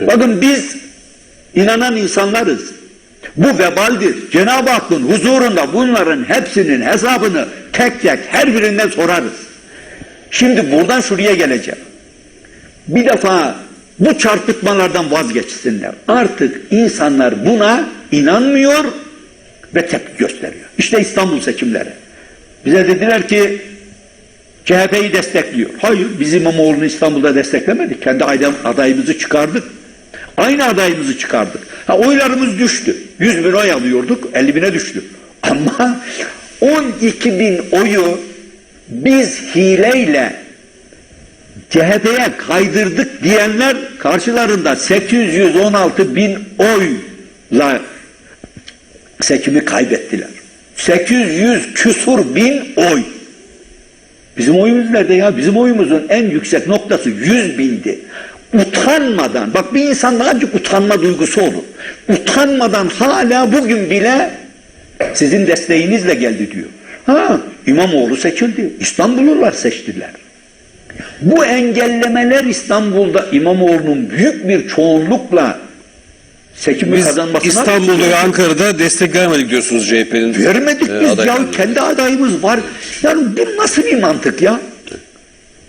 Bakın biz inanan insanlarız. Bu vebaldir. Cenab-ı Hakk'ın huzurunda bunların hepsinin hesabını tek tek her birinden sorarız. Şimdi buradan şuraya geleceğim. Bir defa bu çarpıtmalardan vazgeçsinler. Artık insanlar buna inanmıyor ve tepki gösteriyor. İşte İstanbul seçimleri. Bize dediler ki CHP'yi destekliyor. Hayır, biz İmamoğlu'nu İstanbul'da desteklemedik. Kendi aday- adayımızı çıkardık. Aynı adayımızı çıkardık. Ha, oylarımız düştü. 100 bin oy alıyorduk, 50 bine düştü. Ama 12 bin oyu biz hileyle CHP'ye kaydırdık diyenler karşılarında 816 bin oyla seçimi kaybettiler. 800 küsur bin oy. Bizim oyumuz nerede ya? Bizim oyumuzun en yüksek noktası 100 bindi. Utanmadan, bak bir insanda azıcık utanma duygusu olur. Utanmadan hala bugün bile sizin desteğinizle geldi diyor. Ha, İmamoğlu seçildi. İstanbullular seçtiler. Bu engellemeler İstanbul'da İmamoğlu'nun büyük bir çoğunlukla seçimi Biz kazanmasına İstanbul'da ve Ankara'da destek vermedik diyorsunuz CHP'nin. Vermedik e, biz ya kendi adayımız var. Yani bu nasıl bir mantık ya?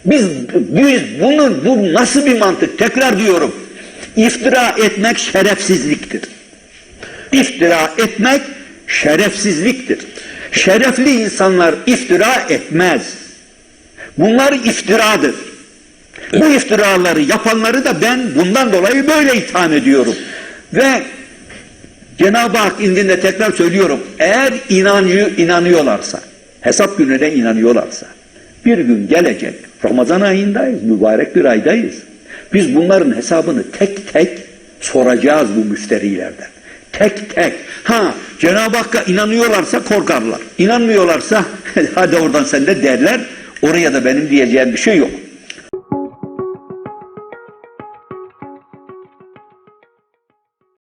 Biz biz bunun bu nasıl bir mantık? Tekrar diyorum. İftira etmek şerefsizliktir. İftira etmek şerefsizliktir. Şerefli insanlar iftira etmez. Bunlar iftiradır. Bu iftiraları yapanları da ben bundan dolayı böyle itham ediyorum. Ve Cenab-ı Hak indinde tekrar söylüyorum. Eğer inancı inanıyorlarsa, hesap gününe inanıyorlarsa, bir gün gelecek. Ramazan ayındayız, mübarek bir aydayız. Biz bunların hesabını tek tek soracağız bu müşterilerden. Tek tek. Ha Cenab-ı Hakk'a inanıyorlarsa korkarlar. İnanmıyorlarsa hadi oradan sen de derler. Oraya da benim diyeceğim bir şey yok.